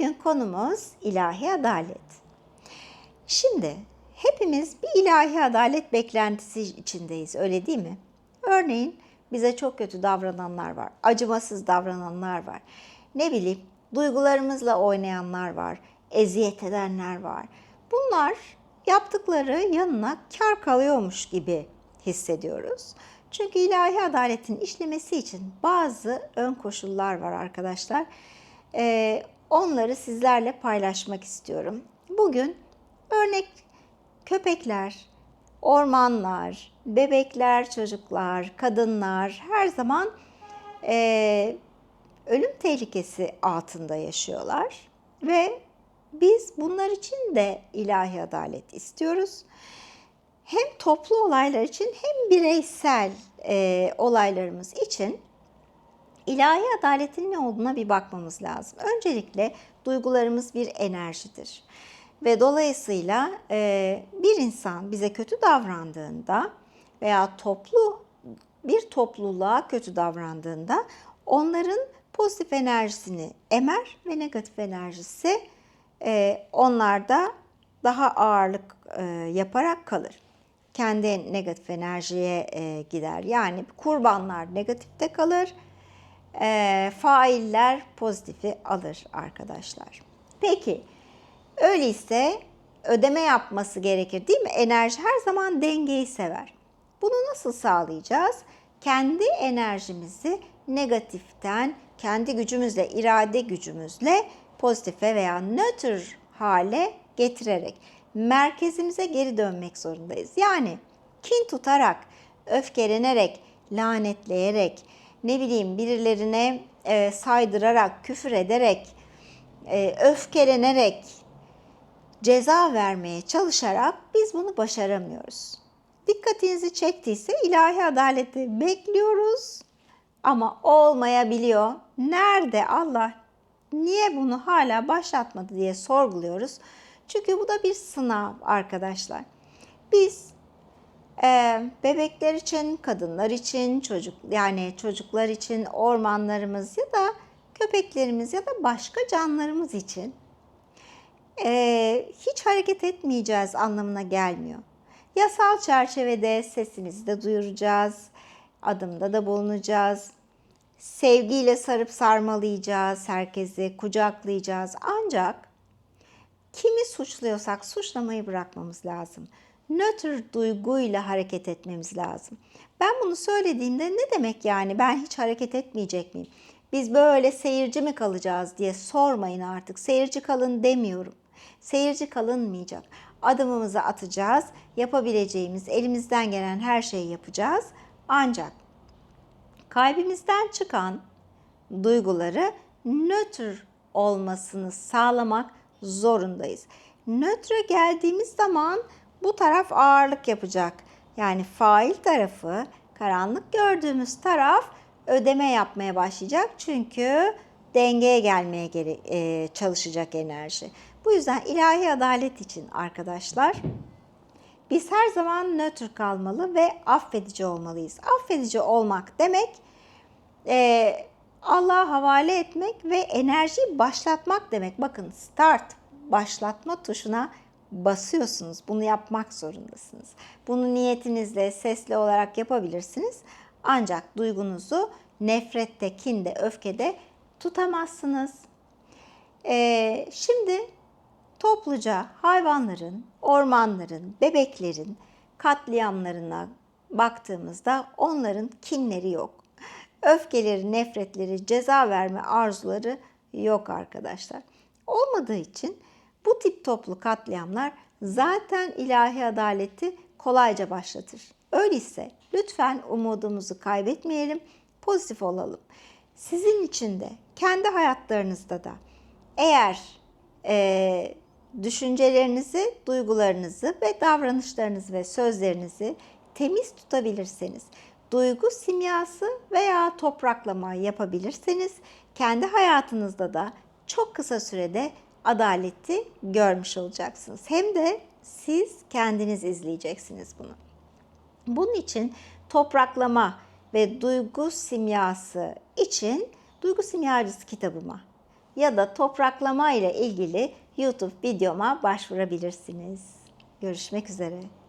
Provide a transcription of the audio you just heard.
Bugün konumuz ilahi adalet. Şimdi hepimiz bir ilahi adalet beklentisi içindeyiz öyle değil mi? Örneğin bize çok kötü davrananlar var, acımasız davrananlar var. Ne bileyim duygularımızla oynayanlar var, eziyet edenler var. Bunlar yaptıkları yanına kar kalıyormuş gibi hissediyoruz. Çünkü ilahi adaletin işlemesi için bazı ön koşullar var arkadaşlar. Ee, onları sizlerle paylaşmak istiyorum. Bugün örnek köpekler, ormanlar, bebekler, çocuklar, kadınlar her zaman e, ölüm tehlikesi altında yaşıyorlar ve biz bunlar için de ilahi adalet istiyoruz. Hem toplu olaylar için hem bireysel e, olaylarımız için ilahi adaletin ne olduğuna bir bakmamız lazım. Öncelikle duygularımız bir enerjidir. Ve dolayısıyla e, bir insan bize kötü davrandığında veya toplu bir topluluğa kötü davrandığında onların pozitif enerjisini emer ve negatif enerjisi e, onlarda daha ağırlık e, yaparak kalır. Kendi negatif enerjiye gider. Yani kurbanlar negatifte kalır, e, failler pozitifi alır arkadaşlar. Peki öyleyse ödeme yapması gerekir değil mi? Enerji her zaman dengeyi sever. Bunu nasıl sağlayacağız? Kendi enerjimizi negatiften kendi gücümüzle, irade gücümüzle pozitife veya nötr hale getirerek merkezimize geri dönmek zorundayız. Yani kin tutarak, öfkelenerek, lanetleyerek, ne bileyim birilerine e, saydırarak, küfür ederek, e, öfkelenerek, ceza vermeye çalışarak biz bunu başaramıyoruz. Dikkatinizi çektiyse ilahi adaleti bekliyoruz ama olmayabiliyor. Nerede Allah niye bunu hala başlatmadı diye sorguluyoruz. Çünkü bu da bir sınav arkadaşlar. Biz bebekler için, kadınlar için, çocuk yani çocuklar için, ormanlarımız ya da köpeklerimiz ya da başka canlılarımız için hiç hareket etmeyeceğiz anlamına gelmiyor. Yasal çerçevede sesimizi de duyuracağız, adımda da bulunacağız. Sevgiyle sarıp sarmalayacağız herkesi, kucaklayacağız. Ancak kimi suçluyorsak suçlamayı bırakmamız lazım. Nötr duyguyla hareket etmemiz lazım. Ben bunu söylediğimde ne demek yani ben hiç hareket etmeyecek miyim? Biz böyle seyirci mi kalacağız diye sormayın artık. Seyirci kalın demiyorum. Seyirci kalınmayacak. Adımımızı atacağız. Yapabileceğimiz, elimizden gelen her şeyi yapacağız. Ancak kalbimizden çıkan duyguları nötr olmasını sağlamak zorundayız. Nötre geldiğimiz zaman bu taraf ağırlık yapacak. Yani fail tarafı, karanlık gördüğümüz taraf ödeme yapmaya başlayacak. Çünkü dengeye gelmeye geri, e, çalışacak enerji. Bu yüzden ilahi adalet için arkadaşlar biz her zaman nötr kalmalı ve affedici olmalıyız. Affedici olmak demek e, Allah'a havale etmek ve enerjiyi başlatmak demek. Bakın start başlatma tuşuna basıyorsunuz. Bunu yapmak zorundasınız. Bunu niyetinizle sesli olarak yapabilirsiniz. Ancak duygunuzu nefrette, kinde, öfkede tutamazsınız. Ee, şimdi topluca hayvanların, ormanların, bebeklerin katliamlarına baktığımızda onların kinleri yok. Öfkeleri, nefretleri, ceza verme arzuları yok arkadaşlar. Olmadığı için bu tip toplu katliamlar zaten ilahi adaleti kolayca başlatır. Öyleyse lütfen umudumuzu kaybetmeyelim, pozitif olalım. Sizin için de, kendi hayatlarınızda da eğer e, düşüncelerinizi, duygularınızı ve davranışlarınızı ve sözlerinizi temiz tutabilirseniz, duygu simyası veya topraklama yapabilirseniz kendi hayatınızda da çok kısa sürede adaleti görmüş olacaksınız. Hem de siz kendiniz izleyeceksiniz bunu. Bunun için topraklama ve duygu simyası için duygu simyacısı kitabıma ya da topraklama ile ilgili YouTube videoma başvurabilirsiniz. Görüşmek üzere.